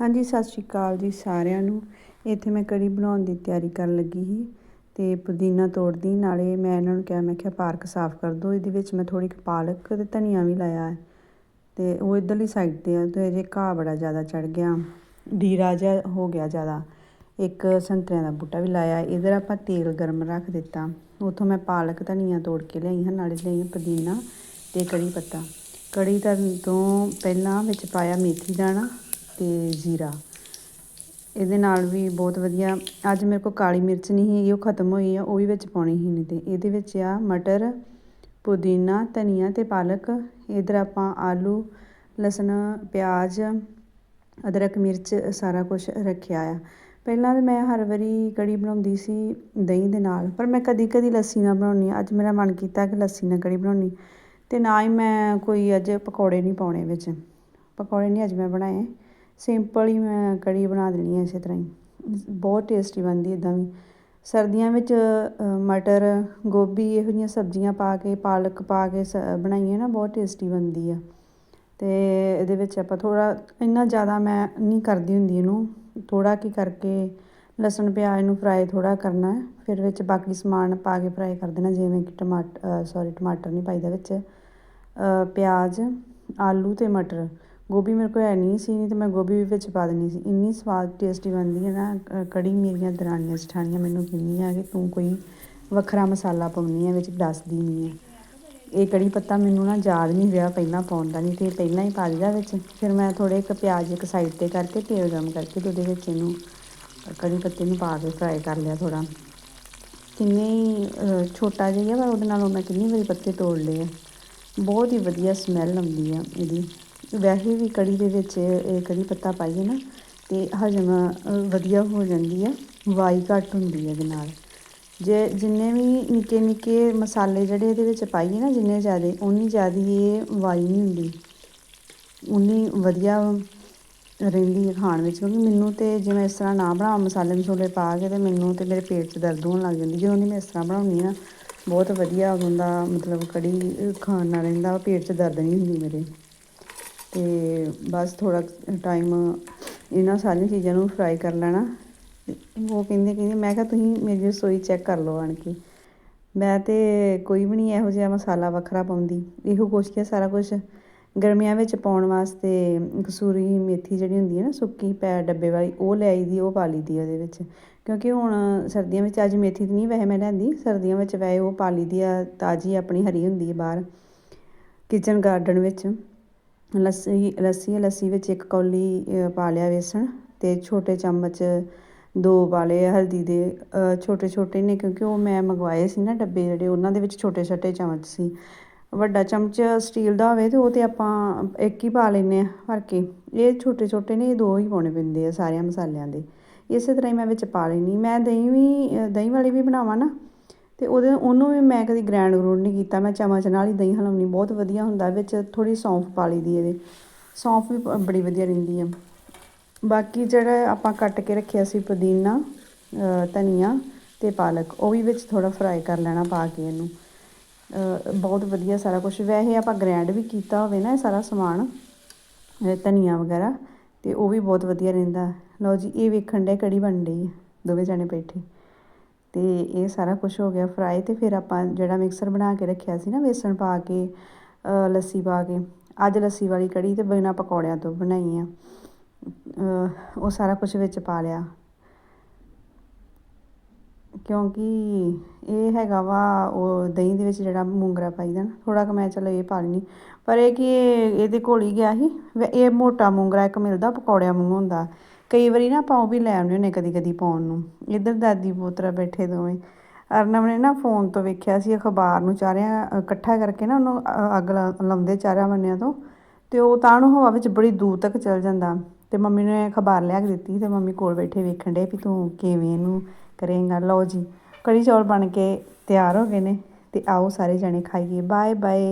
ਹਾਂਜੀ, ਸਤਿ ਸ਼੍ਰੀ ਅਕਾਲ ਜੀ ਸਾਰਿਆਂ ਨੂੰ। ਇੱਥੇ ਮੈਂ ਕੜੀ ਬਣਾਉਣ ਦੀ ਤਿਆਰੀ ਕਰਨ ਲੱਗੀ ਸੀ ਤੇ ਪੁਦੀਨਾ ਤੋੜਦੀ, ਨਾਲੇ ਮੈਂ ਇਹਨਾਂ ਨੂੰ ਕਿਹਾ, ਮੈਂ ਕਿਹਾ ਪਾਰਕ ਸਾਫ਼ ਕਰ ਦਿਓ, ਇਹਦੇ ਵਿੱਚ ਮੈਂ ਥੋੜੀ ਪਾਲਕ ਤੇ ਧਨੀਆ ਵੀ ਲਾਇਆ ਹੈ। ਤੇ ਉਹ ਇਧਰਲੀ ਸਾਈਡ ਤੇ ਆ, ਤੇ ਅਜੇ ਘਾਹ ਬੜਾ ਜ਼ਿਆਦਾ ਚੜ ਗਿਆ, ਡੀਰਾ ਜਿਹਾ ਹੋ ਗਿਆ ਜ਼ਿਆਦਾ। ਇੱਕ ਸੰਤਰਿਆਂ ਦਾ ਬੂਟਾ ਵੀ ਲਾਇਆ, ਇਧਰ ਆਪਾਂ ਤੇਲ ਗਰਮ ਰੱਖ ਦਿੱਤਾ। ਉਥੋਂ ਮੈਂ ਪਾਲਕ, ਧਨੀਆ ਤੋੜ ਕੇ ਲਿਆਈ ਹਾਂ, ਨਾਲੇ ਲਿਆਈ ਪੁਦੀਨਾ ਤੇ ਕੜੀ ਪੱਤਾ। ਕੜੀ ਧਰਨ ਤੋਂ ਪਹਿਲਾਂ ਵਿੱਚ ਪਾਇਆ ਮੇਥੀ ਦਾਣਾ ਤੇ ਜ਼ੀਰਾ। ਇਹਦੇ ਨਾਲ ਵੀ ਬਹੁਤ ਵਧੀਆ। ਅੱਜ ਮੇਰੇ ਕੋਲ ਕਾਲੀ ਮਿਰਚ ਨਹੀਂ ਹੈਗੀ, ਉਹ ਖਤਮ ਹੋਈ ਆ, ਉਹ ਵੀ ਵਿੱਚ ਪਾਉਣੀ ਹੀ ਨਹੀਂ ਤੇ। ਇਹਦੇ ਵਿੱਚ ਆ ਮਟਰ, ਪੁਦੀਨਾ, ਧਨੀਆ ਤੇ ਪਾਲਕ। ਇਧਰ ਆਪਾਂ ਆਲੂ, ਲਸਣ, ਪਿਆਜ਼, ਅਦਰਕ, ਮਿਰਚ, ਸਾਰਾ ਕੁਝ ਰੱਖਿਆ ਆ। ਪਹਿਲਾਂ ਤਾਂ ਮੈਂ ਹਰ ਵਾਰੀ ਕੜੀ ਬਣਾਉਂਦੀ ਸੀ ਦਹੀਂ ਦੇ ਨਾਲ, ਪਰ ਮੈਂ ਕਦੀ ਕਦੀ ਲੱਸੀ ਨਾਲ ਬਣਾਉਣੀ ਅੱਜ ਮੇਰਾ ਮਨ ਕੀਤਾ ਕਿ ਲੱਸੀ ਨਾਲ ਕੜੀ ਬਣਾਉਣੀ ਤੇ ਨਾ ਹੀ ਮੈਂ ਕੋਈ ਅੱਜ ਪਕੌੜੇ ਨਹੀਂ ਪਾਉਣੇ ਵਿੱਚ। ਪਕੌੜੇ ਨਹੀਂ ਅੱਜ ਮੈਂ ਬਣਾਏ। ਸਿੰਪਲ ਹੀ ਮੈਂ ਕੜੀ ਬਣਾ ਦੇਣੀ ਹੈ ਇਸੇ ਤਰ੍ਹਾਂ ਹੀ। ਬਹੁਤ ਟੇਸਟੀ ਬਣਦੀ ਇੱਦਾਂ ਵੀ। ਸਰਦੀਆਂ ਵਿੱਚ ਮਟਰ, ਗੋਭੀ ਇਹੋ ਜਿਹੀਆਂ ਸਬਜ਼ੀਆਂ ਪਾ ਕੇ, ਪਾਲਕ ਪਾ ਕੇ ਸ, ਬਣਾਈਏ ਨਾ, ਬਹੁਤ ਟੇਸਟੀ ਬਣਦੀ ਆ। ਅਤੇ ਇਹਦੇ ਵਿੱਚ ਆਪਾਂ ਥੋੜ੍ਹਾ, ਇੰਨਾ ਜ਼ਿਆਦਾ ਮੈਂ ਨਹੀਂ ਕਰਦੀ ਹੁੰਦੀ ਇਹਨੂੰ। ਥੋੜ੍ਹਾ ਕੀ ਕਰਕੇ ਲਸਣ, ਪਿਆਜ਼ ਨੂੰ ਫਰਾਈ ਥੋੜ੍ਹਾ ਕਰਨਾ ਫਿਰ ਵਿੱਚ ਬਾਕੀ ਸਮਾਨ ਪਾ ਕੇ ਫਰਾਈ ਕਰ ਦੇਣਾ, ਜਿਵੇਂ ਕਿ ਟਮਾਟਰ ਸੌਰੀ ਟਮਾਟਰ ਨਹੀਂ ਪਾਈਦਾ ਵਿੱਚ। ਪਿਆਜ਼, ਆਲੂ ਅਤੇ ਮਟਰ। ਗੋਭੀ ਮੇਰੇ ਕੋਲ ਹੈ ਨਹੀਂ ਸੀ, ਨਹੀਂ ਤਾਂ ਮੈਂ ਗੋਭੀ ਵੀ ਵਿੱਚ ਪਾ ਦੇਣੀ ਸੀ। ਇੰਨੀ ਸਵਾਦ ਟੇਸਟੀ ਬਣਦੀ ਹੈ ਨਾ ਕੜੀ ਮੇਰੀਆਂ ਦਰਾਣੀਆਂ ਜਠਾਣੀਆਂ ਮੈਨੂੰ ਕਹਿੰਦੀਆਂ ਕਿ ਤੂੰ ਕੋਈ ਵੱਖਰਾ ਮਸਾਲਾ ਪਾਉਣੀ ਹੈ ਵਿੱਚ ਦੱਸਦੀ ਨਹੀਂ ਹੈ ਇਹ ਕੜੀ ਪੱਤਾ ਮੈਨੂੰ ਨਾ ਯਾਦ ਨਹੀਂ ਰਿਹਾ, ਪਹਿਲਾਂ ਪਾਉਣ ਦਾ ਨਹੀਂ, ਤੇ ਪਹਿਲਾਂ ਹੀ ਪਾ ਦਿੱਤਾ ਵਿੱਚ। ਫਿਰ ਮੈਂ ਥੋੜੇ ਇੱਕ ਪਿਆਜ਼ ਇੱਕ ਸਾਈਡ ਤੇ ਕਰਕੇ ਤੇਲ ਗਰਮ ਕਰਕੇ ਤੇ ਉਹਦੇ ਵਿੱਚ ਇਹਨੂੰ ਕੜੀ ਪੱਤੇ ਨੂੰ ਪਾ ਕੇ ਫਰਾਈ ਕਰ ਲਿਆ ਥੋੜਾ ਕਿੰਨੇ ਹੀ ਛੋਟਾ ਜਿਹਾ ਪਰ ਉਹਦੇ ਨਾਲੋਂ ਮੈਂ ਕਿੰਨੀ ਵਾਰੀ ਪੱਤੇ ਤੋੜ ਲਏ ਬਹੁਤ ਹੀ ਵਧੀਆ ਸਮੈਲ ਆਉਂਦੀ ਆ ਇਹਦੀ। ਵੈਸੇ ਵੀ ਕੜੀ ਦੇ ਵਿੱਚ ਇਹ ਕੜੀ ਪੱਤਾ ਪਾਈਏ ਨਾ, ਤੇ ਹਜਮ ਵਧੀਆ ਹੋ ਜਾਂਦੀ ਹੈ, ਵਾਈ ਘੱਟ ਹੁੰਦੀ ਹੈ ਇਹਦੇ ਨਾਲ। ਜੇ ਜਿੰਨੇ ਵੀ ਨਿੱਕੇ ਨਿੱਕੇ ਮਸਾਲੇ ਜਿਹੜੇ ਇਹਦੇ ਵਿੱਚ ਪਾਈਏ ਨਾ, ਜਿੰਨੇ ਜ਼ਿਆਦਾ ਉਨੀ ਜ਼ਿਆਦਾ ਇਹ ਵਾਈ ਨਹੀਂ ਹੁੰਦੀ। ਉਨੀ ਵਧੀਆ ਰਹਿੰਦੀ ਹੈ ਖਾਣ ਵਿੱਚ, ਕਿਉਂਕਿ ਮੈਨੂੰ ਤੇ ਜਿਵੇਂ ਇਸ ਤਰ੍ਹਾਂ ਨਾ ਬਣਾ ਮਸਾਲੇ ਮਸੂਲੇ ਪਾ ਕੇ ਤੇ ਮੈਨੂੰ ਤੇ ਮੇਰੇ ਪੇਟ 'ਚ ਦਰਦ ਹੋਣ ਲੱਗ ਜਾਂਦੀ। ਜਦੋਂ ਨਹੀਂ ਮੈਂ ਇਸ ਤਰ੍ਹਾਂ ਬਣਾਉਂਦੀ ਨਾ, ਬਹੁਤ ਵਧੀਆ ਹੁੰਦਾ ਮਤਲਬ ਕੜੀ ਖਾਣ ਨਾਲ ਰਹਿੰਦਾ ਪੇਟ 'ਚ ਦਰਦ ਨਹੀਂ ਹੁੰਦੀ ਮੇਰੇ। ਤੇ ਬਸ ਥੋੜਾ ਟਾਈਮ ਇਹਨਾਂ ਸਾਰੀਆਂ ਚੀਜ਼ਾਂ ਨੂੰ ਫਰਾਈ ਕਰ ਲੈਣਾ। ਉਹ ਕਹਿੰਦੇ ਕਹਿੰਦੇ, ਮੈਂ ਕਿਹਾ ਤੁਸੀਂ ਮੇਰੀ ਰਸੋਈ ਚੈੱਕ ਕਰ ਲਓ ਆਣ ਕੇ। ਮੈਂ ਤੇ ਕੋਈ ਵੀ ਨਹੀਂ ਇਹੋ ਜਿਹਾ ਮਸਾਲਾ ਵੱਖਰਾ ਪਾਉਂਦੀ। ਇਹੋ ਕੁਛ ਕਿ ਸਾਰਾ ਕੁਝ ਗਰਮੀਆਂ ਵਿੱਚ ਪਾਉਣ ਵਾਸਤੇ ਕਸੂਰੀ ਮੇਥੀ ਜਿਹੜੀ ਹੁੰਦੀ ਹੈ ਨਾ, ਸੁੱਕੀ ਪੈ ਡੱਬੇ ਵਾਲੀ, ਉਹ ਲੈ ਆਈ ਦੀ, ਉਹ ਪਾ ਲਈ ਦੀ ਉਹਦੇ ਵਿੱਚ। ਕਿਉਂਕਿ ਹੁਣ ਸਰਦੀਆਂ ਵਿੱਚ ਅੱਜ ਮੇਥੀ ਨਹੀਂ ਵੈਸੇ ਮੈਂ ਲੈਂਦੀ ਸਰਦੀਆਂ ਵਿੱਚ ਵੈਸੇ ਉਹ ਪਾ ਲਈ ਦੀ ਆ, ਤਾਜ਼ੀ ਆਪਣੀ ਹਰੀ ਹੁੰਦੀ ਹੈ ਬਾਹਰ ਕਿਚਨ ਗਾਰਡਨ ਵਿੱਚ। ਲੱਸੀ ਲੱਸੀ ਲੱਸੀ ਵਿੱਚ ਇੱਕ ਕੌਲੀ ਪਾ ਲਿਆ ਵੇਸਣ ਅਤੇ ਛੋਟੇ ਚਮਚ ਦੋ ਪਾ ਲਏ ਹਲਦੀ ਦੇ ਛੋਟੇ ਛੋਟੇ ਨੇ ਕਿਉਂਕਿ ਉਹ ਮੈਂ ਮੰਗਵਾਏ ਸੀ ਨਾ ਡੱਬੇ ਜਿਹੜੇ ਉਹਨਾਂ ਦੇ ਵਿੱਚ ਛੋਟੇ ਛੋਟੇ ਚਮਚ ਸੀ। ਵੱਡਾ ਚਮਚ ਸਟੀਲ ਦਾ ਹੋਵੇ ਤੇ ਉਹ ਤੇ ਆਪਾਂ ਇੱਕ ਹੀ ਪਾ ਲੈਨੇ ਆ ਭਰ ਕੇ। ਇਹ ਛੋਟੇ ਛੋਟੇ ਨੇ, ਇਹ ਦੋ ਹੀ ਪਾਉਣੇ ਪੈਂਦੇ ਆ ਸਾਰਿਆਂ ਮਸਾਲਿਆਂ ਦੇ। ਇਸੇ ਤਰ੍ਹਾਂ ਹੀ ਮੈਂ ਵਿੱਚ ਪਾ ਲੈਣੀ ਮੈਂ ਦਹੀਂ ਵੀ ਦਹੀਂ ਵਾਲੀ ਵੀ ਬਣਾਵਾਂ ਨਾ ਅਤੇ ਉਹਦੇ ਉਹਨੂੰ ਵੀ ਮੈਂ ਕਦੀ ਗ੍ਰੈਂਡ ਗਰੂੰਡ ਨਹੀਂ ਕੀਤਾ। ਮੈਂ ਚਮਚ ਨਾਲ ਹੀ ਦਹੀਂ ਹਲਾਉਣੀ ਬਹੁਤ ਵਧੀਆ ਹੁੰਦਾ, ਵਿੱਚ ਥੋੜ੍ਹੀ ਸੌਂਫ ਪਾ ਲਈ ਦੀ ਇਹਦੇ। ਸੌਂਫ ਵੀ ਬੜੀ ਵਧੀਆ ਰਹਿੰਦੀ ਆ। ਬਾਕੀ ਜਿਹੜਾ ਆਪਾਂ ਕੱਟ ਕੇ ਰੱਖਿਆ ਸੀ ਪੁਦੀਨਾ ਧਨੀਆ ਤੇ ਪਾਲਕ, ਉਹ ਵੀ ਵਿੱਚ ਥੋੜਾ ਫਰਾਈ ਕਰ ਲੈਣਾ ਪਾ ਕੇ ਇਹਨੂੰ। ਬਹੁਤ ਵਧੀਆ ਸਾਰਾ ਕੁਝ ਵੈਸੇ ਆਪਾਂ ਗ੍ਰੈਂਡ ਵੀ ਕੀਤਾ ਹੋਵੇ ਨਾ ਇਹ ਸਾਰਾ ਸਮਾਨ ਧਨੀਆ ਵਗੈਰਾ, ਤੇ ਉਹ ਵੀ ਬਹੁਤ ਵਧੀਆ ਰਹਿੰਦਾ। ਲਓ ਜੀ, ਇਹ ਵੇਖਣ ਦੇ ਕੜੀ ਬਣ ਰਹੀ ਹੈ ਦੋਵੇਂ ਜਣੇ ਬੈਠੇ। ਤੇ ਇਹ ਸਾਰਾ ਕੁਝ ਹੋ ਗਿਆ ਫਰਾਈ ਤੇ ਫਿਰ ਆਪਾਂ ਜਿਹੜਾ ਮਿਕਸਰ ਬਣਾ ਕੇ ਰੱਖਿਆ ਸੀ ਨਾ ਵੇਸਣ ਪਾ ਕੇ ਲੱਸੀ ਪਾ ਕੇ, ਅੱਜ ਲੱਸੀ ਵਾਲੀ ਕੜੀ ਤੇ ਬਿਨਾ ਪਕੌੜਿਆਂ ਤੋਂ ਬਣਾਈ ਆ। ਉਹ ਸਾਰਾ ਕੁਝ ਵਿੱਚ ਪਾ ਲਿਆ। ਕਿਉਂਕਿ ਇਹ ਹੈਗਾ ਵਾ ਉਹ ਦਹੀਂ ਦੇ ਵਿੱਚ ਜਿਹੜਾ ਮੂੰਗਰਾ ਪਾਈਦਾ ਨਾ ਥੋੜਾ ਕੁ ਮੈਂ ਚਲੋ ਇਹ ਪਾ ਲੈਣੀ ਪਰ ਇਹ ਕਿ ਇਹਦੇ ਕੋਲ ਹੀ ਗਿਆ ਸੀ। ਇਹ ਮੋਟਾ ਮੂੰਗਰਾ ਇੱਕ ਮਿਲਦਾ, ਪਕੌੜਿਆਂ ਵਾਂਗੂ ਹੁੰਦਾ। ਕਈ ਵਾਰੀ ਨਾ ਆਪਾਂ ਉਹ ਵੀ ਲੈ ਆਉਂਦੇ ਹੁੰਦੇ ਕਦੀ ਕਦੀ ਪਾਉਣ ਨੂੰ। ਇੱਧਰ ਦਾਦੀ ਪੋਤਰਾ ਬੈਠੇ ਦੋਵੇਂ। ਅਰਨਵ ਨੇ ਨਾ ਫੋਨ ਤੋਂ ਵੇਖਿਆ ਸੀ, ਅਖਬਾਰ ਨੂੰ ਚਾਰਿਆਂ, ਇਕੱਠਾ ਕਰਕੇ ਨਾ ਉਹਨੂੰ ਅੱਗ ਲਾਉਂਦੇ ਚਾਰਿਆਂ ਬੰਨਿਆਂ ਤੋਂ। ਤੇ ਉਹ ਤਾਂ ਨੂੰ ਹਵਾ ਵਿੱਚ ਬੜੀ ਦੂਰ ਤੱਕ ਚਲ ਜਾਂਦਾ। ਤੇ ਮੰਮੀ ਨੇ ਅਖਬਾਰ ਲਿਆ ਕੇ ਦਿੱਤੀ ਤੇ ਮੰਮੀ ਕੋਲ ਬੈਠੇ ਵੇਖਣ ਦੇ ਵੀ ਤੂੰ ਕਿਵੇਂ ਇਹਨੂੰ ਕਰੇਂਗਾ। ਲਓ ਜੀ, ਕੜੀ ਚੌਲ ਬਣ ਕੇ ਤਿਆਰ ਹੋ ਗਏ ਨੇ ਤੇ ਆਓ ਸਾਰੇ ਜਣੇ ਖਾਈਏ। Bye bye